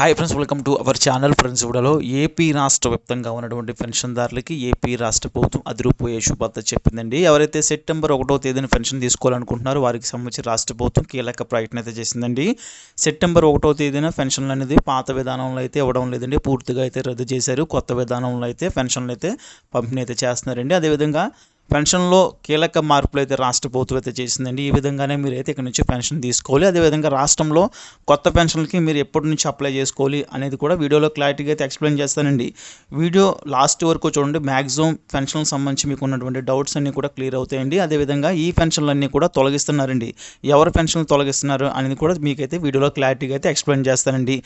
Hi friends welcome to our channel friends కూడాలో AP రాష్ట్ర వ్యాప్తంగా ఉన్నటువంటి పెన్షన్దారులకి ఏపీ రాష్ట్ర ప్రభుత్వం అదిరిపోయే శుభార్త చెప్పిందండి. ఎవరైతే సెప్టెంబర్ ఒకటో తేదీన పెన్షన్ తీసుకోవాలనుకుంటున్నారో వారికి సంబంధించి రాష్ట్ర ప్రభుత్వం కీలక ప్రకటన అయితే చేసిందండి. సెప్టెంబర్ ఒకటో తేదీన పెన్షన్లు అనేది పాత విధానంలో అయితే ఇవ్వడం లేదండి. పూర్తిగా అయితే రద్దు చేశారు. కొత్త విధానంలో అయితే పెన్షన్లు అయితే పంపిణీ అయితే చేస్తున్నారండి. అదేవిధంగా పెన్షన్లో కీలక మార్పులు అయితే రాష్ట్ర ప్రభుత్వం అయితే చేసిందండి. ఈ విధంగానే మీరు అయితే ఇక్కడ నుంచి పెన్షన్ తీసుకోవాలి. అదేవిధంగా రాష్ట్రంలో కొత్త పెన్షన్లకి మీరు ఎప్పటి నుంచి అప్లై చేసుకోవాలి అనేది కూడా వీడియోలో క్లారిటీగా అయితే ఎక్స్ప్లెయిన్ చేస్తానండి. వీడియో లాస్ట్ వరకు చూడండి. మ్యాక్సిమం పెన్షన్లకు సంబంధించి మీకు ఉన్నటువంటి డౌట్స్ అన్నీ కూడా క్లియర్ అవుతాయండి. అదేవిధంగా ఈ పెన్షన్లన్నీ కూడా తొలగిస్తున్నారండి. ఎవరు పెన్షన్లు తొలగిస్తున్నారు అనేది కూడా మీకైతే వీడియోలో క్లారిటీగా అయితే ఎక్స్ప్లెయిన్ చేస్తానండి.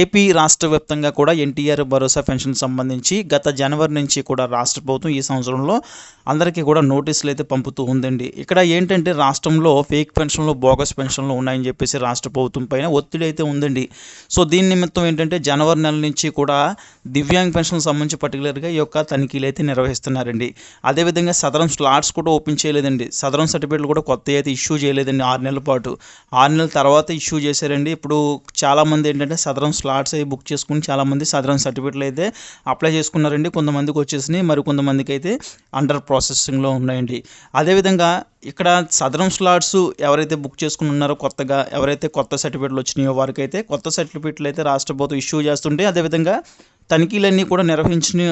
ఏపీ రాష్ట్ర వ్యాప్తంగా కూడా ఎన్టీఆర్ భరోసా పెన్షన్ సంబంధించి గత జనవరి నుంచి కూడా రాష్ట్ర ప్రభుత్వం ఈ సంవత్సరంలో అందరికీ కూడా నోటీసులు అయితే పంపుతూ ఉందండి. ఇక్కడ ఏంటంటే రాష్ట్రంలో ఫేక్ పెన్షన్లు బోగస్ పెన్షన్లు ఉన్నాయని చెప్పేసి రాష్ట్ర ప్రభుత్వం పైన ఒత్తిడి అయితే ఉందండి. సో దీని నిమిత్తం ఏంటంటే జనవరి నెల నుంచి కూడా దివ్యాంగ్ పెన్షన్ సంబంధించి పర్టికులర్గా ఈ యొక్క తనిఖీలు అయితే నిర్వహిస్తున్నారండి. అదేవిధంగా సదరం స్లాట్స్ కూడా ఓపెన్ చేయలేదండి. సదరం సర్టిఫికేట్లు కూడా కొత్త అయితే ఇష్యూ చేయలేదండి ఆరు నెలల పాటు. ఆరు నెలల తర్వాత ఇష్యూ చేశారండి. ఇప్పుడు చాలామంది ఏంటంటే సదరం స్లాట్స్ అవి బుక్ చేసుకుని చాలామంది సదరం సర్టిఫికేట్లు అయితే అప్లై చేసుకున్నారండి. కొంతమందికి వచ్చేసినాయి. మరి కొంతమందికి అయితే అండర్ ప్రాసెస్ ప్రాసెసింగ్లో ఉన్నాయండి. అదేవిధంగా ఇక్కడ సదరం స్లాట్స్ ఎవరైతే బుక్ చేసుకుని ఉన్నారో కొత్తగా ఎవరైతే కొత్త సర్టిఫికేట్లు వచ్చినాయో వారికైతే కొత్త సర్టిఫికేట్లు అయితే రాష్ట్ర ప్రభుత్వం ఇష్యూ చేస్తుంటే అదేవిధంగా తనిఖీలన్నీ కూడా నిర్వహించిన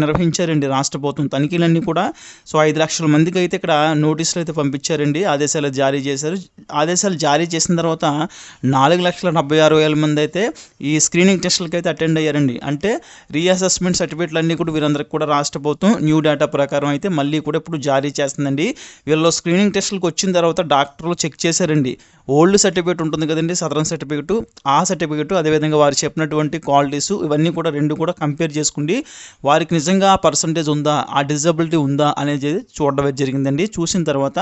నిర్వహించారండి రాష్ట్ర ప్రభుత్వం. తనిఖీలన్నీ కూడా సో ఐదు లక్షల మందికి అయితే ఇక్కడ నోటీసులు అయితే పంపించారండి. ఆదేశాలు జారీ చేశారు. ఆదేశాలు జారీ చేసిన తర్వాత నాలుగు లక్షల డెబ్బై ఆరు వేల మంది అయితే ఈ స్క్రీనింగ్ టెస్టులకి అయితే అటెండ్ అయ్యారండి. అంటే రీఅసెస్మెంట్ సర్టిఫికేట్లు అన్నీ కూడా వీరందరికీ కూడా రాష్ట్ర ప్రభుత్వం న్యూ డేటా ప్రకారం అయితే మళ్ళీ కూడా ఇప్పుడు జారీ చేస్తుందండి. వీళ్ళు స్క్రీనింగ్ టెస్టులకు వచ్చిన తర్వాత డాక్టర్లు చెక్ చేశారండి. ఓల్డ్ సర్టిఫికేట్ ఉంటుంది కదండి సదరన్ సర్టిఫికేట్. ఆ సర్టిఫికేట్ అదేవిధంగా వారు చెప్పినటువంటి క్వాలిటీస్ ఇవన్నీ కూడా రెండు కూడా కంపేర్ చేసుకుండి వారికి నిజంగా ఆ పర్సంటేజ్ ఉందా ఆ డిజబిలిటీ ఉందా అనేది చూడడం జరిగిందండి. చూసిన తర్వాత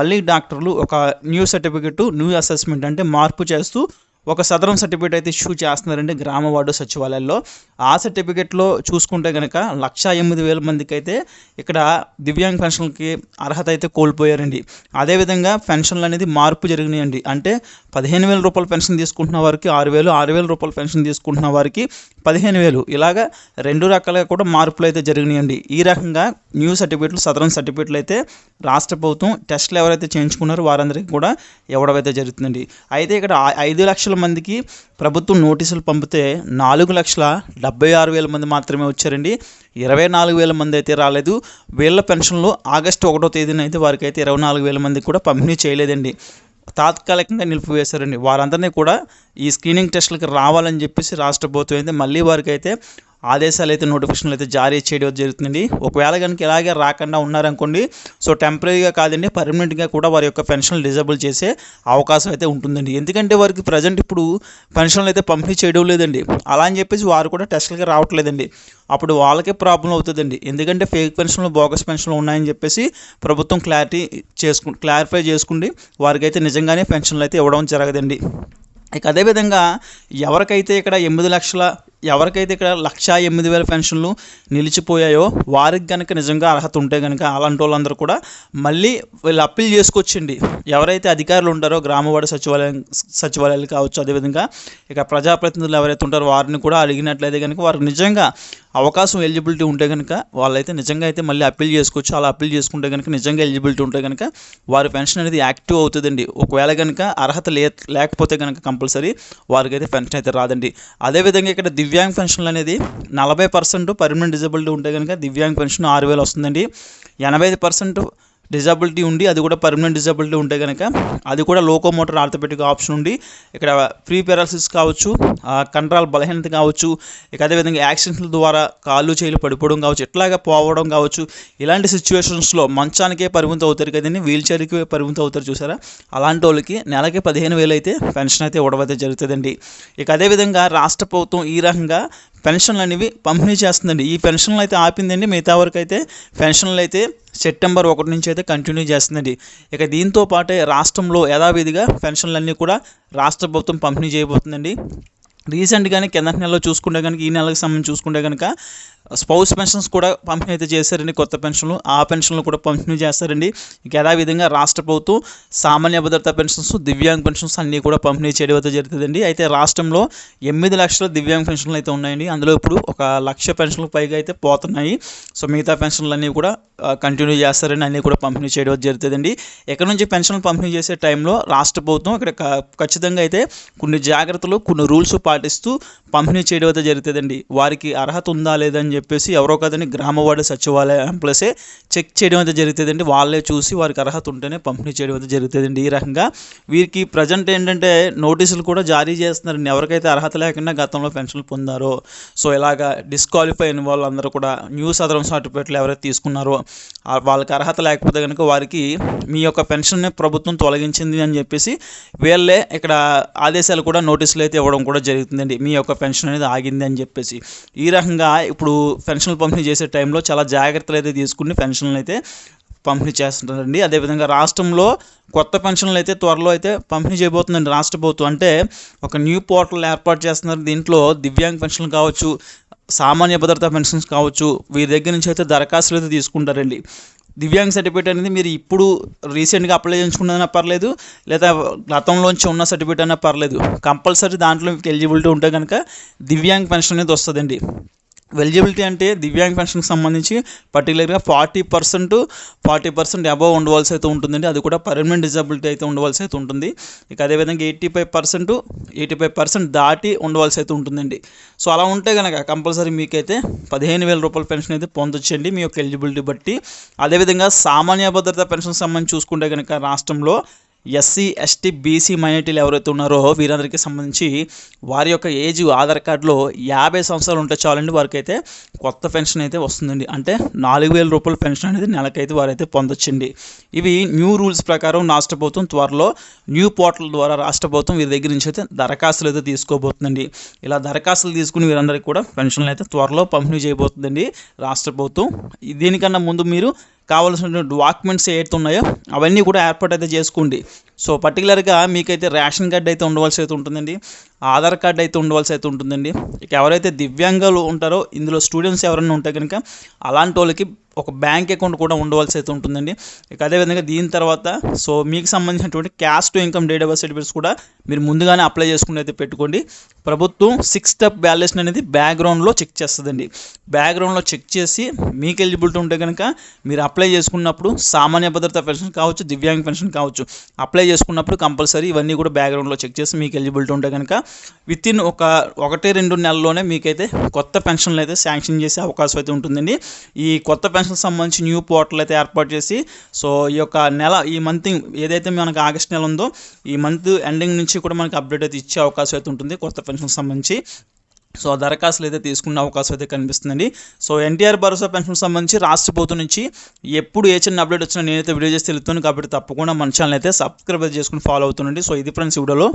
మళ్ళీ డాక్టర్లు ఒక న్యూ సర్టిఫికేట్ న్యూ అసెస్మెంట్ అంటే మార్పు చేస్తూ ఒక సదరం సర్టిఫికేట్ అయితే ఇష్యూ చేస్తున్నారండి గ్రామ వార్డు సచివాలయాల్లో. ఆ సర్టిఫికేట్లో చూసుకుంటే కనుక లక్ష ఎనిమిది వేల మందికి అయితే ఇక్కడ దివ్యాంగ్ పెన్షన్కి అర్హత అయితే కోల్పోయారండి. అదేవిధంగా పెన్షన్లు అనేది మార్పు జరిగినాయండి. అంటే పదిహేను వేల రూపాయల పెన్షన్ తీసుకుంటున్న వారికి ఆరు వేలు ఆరు వేల రూపాయల పెన్షన్ తీసుకుంటున్న వారికి పదిహేను వేలు. ఇలాగా రెండు రకాలుగా కూడా మార్పులు అయితే జరిగినాయండి. ఈ రకంగా న్యూ సర్టిఫికేట్లు సదరం సర్టిఫికేట్లు అయితే రాష్ట్ర ప్రభుత్వం టెస్ట్లు ఎవరైతే చేయించుకున్నారో వారందరికీ కూడా ఇవ్వడం అయితే జరుగుతుందండి. అయితే ఇక్కడ ఐదు లక్షల మందికి ప్రభుత్వం నోటీసులు పంపితే నాలుగు లక్షల డెబ్బై ఆరు వేల మంది మాత్రమే వచ్చారండి. ఇరవై నాలుగు వేల మంది అయితే రాలేదు. వీళ్ళ పెన్షన్లు ఆగస్టు ఒకటో తేదీన అయితే వారికి అయితే ఇరవై నాలుగు వేల మందికి కూడా పంపిణీ చేయలేదండి. తాత్కాలికంగా నిలిపివేశారండి. వారందరినీ కూడా ఈ స్క్రీనింగ్ టెస్టులకి రావాలని చెప్పేసి రాష్ట్ర ప్రభుత్వం అయితే మళ్ళీ వారికి అయితే ఆదేశాలు అయితే నోటిఫికేషన్లు అయితే జారీ చేయడం జరుగుతుంది ఒకవేళ కనుక ఇలాగే రాకుండా ఉన్నారనుకోండి సో టెంపరీగా కాదండి పర్మనెంట్గా కూడా వారి యొక్క పెన్షన్లు డిజబుల్ చేసే అవకాశం అయితే ఉంటుందండి. ఎందుకంటే వారికి ప్రజెంట్ ఇప్పుడు పెన్షన్లు అయితే పంపిణీ చేయడం లేదండి. అలా అని చెప్పేసి వారు కూడా టెస్టులకి రావట్లేదండి. అప్పుడు వాళ్ళకే ప్రాబ్లం అవుతుందండి. ఎందుకంటే ఫేక్ పెన్షన్లు బోగస్ పెన్షన్లు ఉన్నాయని చెప్పేసి ప్రభుత్వం క్లారిటీ చేసుకు క్లారిఫై చేసుకుండి వారికైతే నిజంగానే పెన్షన్లు అయితే ఇవ్వడం జరగదండి. ఇక అదేవిధంగా ఎవరికైతే ఇక్కడ ఎనిమిది లక్షల ఎవరికైతే ఇక్కడ లక్షా ఎనిమిది వేల పెన్షన్లు నిలిచిపోయాయో వారికి కనుక నిజంగా అర్హత ఉంటే కనుక అలాంటి వాళ్ళందరూ కూడా మళ్ళీ వీళ్ళు అప్పీల్ చేసుకొచ్చండి ఎవరైతే అధికారులు ఉంటారో గ్రామవాడ సచివాలయం సచివాలయాలు కావచ్చు అదేవిధంగా ఇక ప్రజాప్రతినిధులు ఎవరైతే ఉంటారో వారిని కూడా అడిగినట్లయితే కనుక వారికి నిజంగా అవకాశం ఎలిజిబిలిటీ ఉంటే కనుక వాళ్ళైతే నిజంగా అయితే మళ్ళీ అప్పీల్ చేసుకోవచ్చు. అలా అప్పీల్ చేసుకుంటే కనుక నిజంగా ఎలిజిబిలిటీ ఉంటే కనుక వారి పెన్షన్ అనేది యాక్టివ్ అవుతుందండి. ఒకవేళ కనుక అర్హత లే లేకపోతే కనుక కంపల్సరీ వారికైతే పెన్షన్ అయితే రాదండి. అదేవిధంగా ఇక్కడ దివ్యాంగ్ పెన్షన్లు అనేది నలభై పర్సెంట్ పర్మనెంట్ డిజబిలిటీ ఉంటే కనుక దివ్యాంగ్ పెన్షన్ ఆరు వేలు వస్తుందండి. ఎనభై ఐదు పర్సెంట్ డిజబిలిటీ ఉండి అది కూడా పర్మనెంట్ డిజబిలిటీ ఉంటే కనుక అది కూడా లోకోమోటర్ ఆర్థోపెటిక్ ఆప్షన్ ఉండి ఇక్కడ ఫ్రీ పెరాలసిస్ కావచ్చు ఆ, కండరాల బలహీనత కావచ్చు ఇక అదేవిధంగా యాక్సిడెంట్ల ద్వారా కాళ్ళు చేతులు పడిపోవడం కావచ్చు ఇట్లాగా పోవడం కావచ్చు ఇలాంటి సిచ్యువేషన్స్లో మంచానికే పరిమితం అవుతారు కదండి వీల్ చైర్కి పరిమితం అవుతారు చూసారా? అలాంటి వాళ్ళకి నెలకి పదిహేను వేలు అయితే పెన్షన్ అయితే ఇవ్వడం అయితే జరుగుతుందండి. ఇక అదేవిధంగా రాష్ట్ర ప్రభుత్వం ఈ రకంగా పెన్షన్లు అనేవి పంపిణీ చేస్తుందండి. ఈ పెన్షన్లు అయితే ఆపిందండి. మిగతా వరకు అయితే పెన్షన్లు అయితే సెప్టెంబర్ ఒకటి నుంచి అయితే కంటిన్యూ చేస్తుందండి. ఇక దీంతో పాటే రాష్ట్రంలో యథావిధిగా పెన్షన్లన్నీ కూడా రాష్ట్ర ప్రభుత్వం పంపిణీ చేయబోతుందండి. రీసెంట్గానే కిందటి నెలలో చూసుకుంటే కనుక ఈ నెలకు సంబంధించి చూసుకుంటే కనుక స్పౌస్ పెన్షన్స్ కూడా పంపిణీ అయితే చేశారండి కొత్త పెన్షన్లు. ఆ పెన్షన్లు కూడా పంపిణీ చేస్తారండి. ఇక యథావిధంగా రాష్ట్ర ప్రభుత్వం సామాన్య భద్రత పెన్షన్స్ దివ్యాంగ్ పెన్షన్స్ అన్నీ కూడా పంపిణీ చేయడం అయితే జరుగుతుందండి. అయితే రాష్ట్రంలో ఎనిమిది లక్షల దివ్యాంగ్ పెన్షన్లు అయితే ఉన్నాయండి. అందులో ఇప్పుడు ఒక లక్ష పెన్షన్లు పైగా అయితే పోతున్నాయి. సో మిగతా పెన్షన్లు అన్నీ కూడా కంటిన్యూ చేస్తారని అన్నీ కూడా పంపిణీ చేయడం జరుగుతుందండి. ఎక్కడ నుంచి పెన్షన్లు పంపిణీ చేసే టైంలో రాష్ట్ర ప్రభుత్వం ఇక్కడ ఖచ్చితంగా అయితే కొన్ని జాగ్రత్తలు కొన్ని రూల్స్ పాటిస్తూ పంపిణీ చేయడం అయితే జరుగుతుందండి. వారికి అర్హత ఉందా లేదని అని చెప్పేసి ఎవరో కదని గ్రామవాడ సచివాలయ ఎంప్లాయసే చెక్ చేయడం అయితే జరుగుతుందండి. వాళ్ళే చూసి వారికి అర్హత ఉంటేనే పంపిణీ చేయడం అయితే జరుగుతుందండి ఈ రకంగా. వీరికి ప్రజెంట్ ఏంటంటే నోటీసులు కూడా జారీ చేస్తున్నారండి. ఎవరికైతే అర్హత లేకుండా గతంలో పెన్షన్లు పొందారో. సో ఇలాగా డిస్క్వాలిఫై అయిన వాళ్ళందరూ కూడా న్యూ సదరం సర్టిఫికేట్లు ఎవరైతే తీసుకున్నారో వాళ్ళకి అర్హత లేకపోతే కనుక వారికి మీ యొక్క పెన్షన్ని ప్రభుత్వం తొలగించింది అని చెప్పేసి వీళ్ళే ఇక్కడ ఆదేశాలు కూడా నోటీసులు అయితే ఇవ్వడం కూడా జరుగుతుందండి. మీ యొక్క పెన్షన్ అనేది ఆగింది అని చెప్పేసి. ఈ రకంగా ఇప్పుడు పెన్షన్లు పంపిణీ చేసే టైంలో చాలా జాగ్రత్తలు అయితే తీసుకుని పెన్షన్లు అయితే పంపిణీ చేస్తుంటారండి. అదేవిధంగా రాష్ట్రంలో కొత్త పెన్షన్లు అయితే త్వరలో అయితే పంపిణీ చేయబోతుందండి రాష్ట్ర ప్రభుత్వం. అంటే ఒక న్యూ పోర్టల్ ఏర్పాటు చేస్తున్నారు. దీంట్లో దివ్యాంగ్ పెన్షన్లు కావచ్చు సామాన్య భద్రతా పెన్షన్స్ కావచ్చు వీరి దగ్గర నుంచి అయితే దరఖాస్తులు అయితే తీసుకుంటారండి. దివ్యాంగ్ సర్టిఫికేట్ అనేది మీరు ఇప్పుడు రీసెంట్గా అప్లై చేయించుకున్నదైనా పర్లేదు లేదా గతంలోంచి ఉన్న సర్టిఫికేట్ అయినా పర్లేదు. కంపల్సరీ దాంట్లో మీకు ఎలిజిబిలిటీ ఉంటే కనుక దివ్యాంగ్ పెన్షన్ అనేది వస్తుందండి. ఎలిజిబిలిటీ అంటే దివ్యాంగ్ పెన్షన్కి సంబంధించి పర్టికులర్గా forty percent forty percent above ఉండవలసి అయితే ఉంటుందండి. అది కూడా పర్మనెంట్ డిజబిలిటీ అయితే ఉండవలసి అయితే ఉంటుంది. ఇక అదేవిధంగా eighty five percent eighty five percent దాటి ఉండవలసి అయితే ఉంటుందండి. సో అలా ఉంటే కనుక కంపల్సరీ మీకైతే పదిహేను వేల రూపాయల పెన్షన్ అయితే పొందొచ్చండి మీ యొక్క ఎలిజిబిలిటీ బట్టి. అదేవిధంగా సామాన్య భద్రత పెన్షన్ సంబంధించి చూసుకుంటే కనుక రాష్ట్రంలో ఎస్సీ ఎస్టీ బీసీ మైనార్టీలు ఎవరైతే ఉన్నారో వీరందరికీ సంబంధించి వారి యొక్క ఏజ్ ఆధార్ కార్డులో యాభై సంవత్సరాలు ఉంటే చాలండి వారికి అయితే కొత్త పెన్షన్ అయితే వస్తుందండి. అంటే నాలుగు వేల రూపాయల పెన్షన్ అనేది నెలకైతే వారైతే పొందొచ్చండి. ఇవి న్యూ రూల్స్ ప్రకారం రాష్ట్ర ప్రభుత్వం త్వరలో న్యూ పోర్టల్ ద్వారా రాష్ట్ర ప్రభుత్వం వీరి దగ్గర నుంచి అయితే దరఖాస్తులు అయితే తీసుకోబోతుందండి. ఇలా దరఖాస్తులు తీసుకుని వీరందరికీ కూడా పెన్షన్లు అయితే త్వరలో పంపిణీ చేయబోతుందండి రాష్ట్ర ప్రభుత్వం. దీనికన్నా ముందు మీరు కావాల్సిన డాక్యుమెంట్స్ ఏవైతే ఉన్నాయో అవన్నీ కూడా ఏర్పాటు అయితే చేసుకోండి. సో పర్టికులర్గా మీకైతే రేషన్ కార్డ్ అయితే ఉండవలసి అయితే ఉంటుందండి. ఆధార్ కార్డ్ అయితే ఉండవలసి అయితే ఉంటుందండి. ఇక ఎవరైతే దివ్యాంగాలు ఉంటారో ఇందులో స్టూడెంట్స్ ఎవరైనా ఉంటే కనుక అలాంటి వాళ్ళకి ఒక బ్యాంక్ అకౌంట్ కూడా ఉండవలసి అయితే ఉంటుందండి. ఇక అదేవిధంగా దీని తర్వాత సో మీకు సంబంధించినటువంటి cash to income date of certificates కూడా మీరు ముందుగానే అప్లై చేసుకుని అయితే పెట్టుకోండి. ప్రభుత్వం సిక్స్ స్టెప్ బ్యాలెన్స్ అనేది బ్యాక్గ్రౌండ్లో చెక్ చేస్తుందండి. బ్యాక్గ్రౌండ్లో చెక్ చేసి మీకు ఎలిజిబిలిటీ ఉంటే కనుక మీరు అప్లై చేసుకున్నప్పుడు సామాన్య భద్రత పెన్షన్ కావచ్చు దివ్యాంగ్ పెన్షన్ కావచ్చు అప్లై చేసుకున్నప్పుడు కంపల్సరీ ఇవన్నీ కూడా బ్యాక్గ్రౌండ్లో చెక్ చేసి మీకు ఎలిజిబిలిటీ ఉంటే కనుక విత్ ఇన్ ఒక ఒకటి రెండు నెలల్లోనే మీకైతే కొత్త పెన్షన్లు అయితే శాంక్షన్ చేసే అవకాశం అయితే ఉంటుందండి. ఈ కొత్త పెన్షన్ సంబంధించి న్యూ పోర్టల్ అయితే ఏర్పాటు చేసి సో ఈ యొక్క నెల ఈ మంత్ ఏదైతే మనకు ఆగస్ట్ నెల ఉందో ఈ మంత్ ఎండింగ్ నుంచి కూడా మనకి అప్డేట్ అయితే ఇచ్చే అవకాశం అయితే ఉంటుంది కొత్త పెన్షన్ సంబంధించి. సో దరఖాస్తులు అయితే తీసుకునే అవకాశం అయితే కనిపిస్తుందండి. సో ఎన్టీఆర్ భరోసా పెన్షన్ సంబంధించి రాష్ట్ర ప్రభుత్వం నుంచి ఎప్పుడు ఏ చిన్న అప్డేట్ వచ్చినా నేనైతే వీడియో చేసి తెలుస్తాను కాబట్టి తప్పకుండా మన ఛానల్ అయితే సబ్స్క్రైబ్ చేసుకుని ఫాలో అవుతుండండి. సో ఇది ఫ్రెండ్స్ వీడియోలో.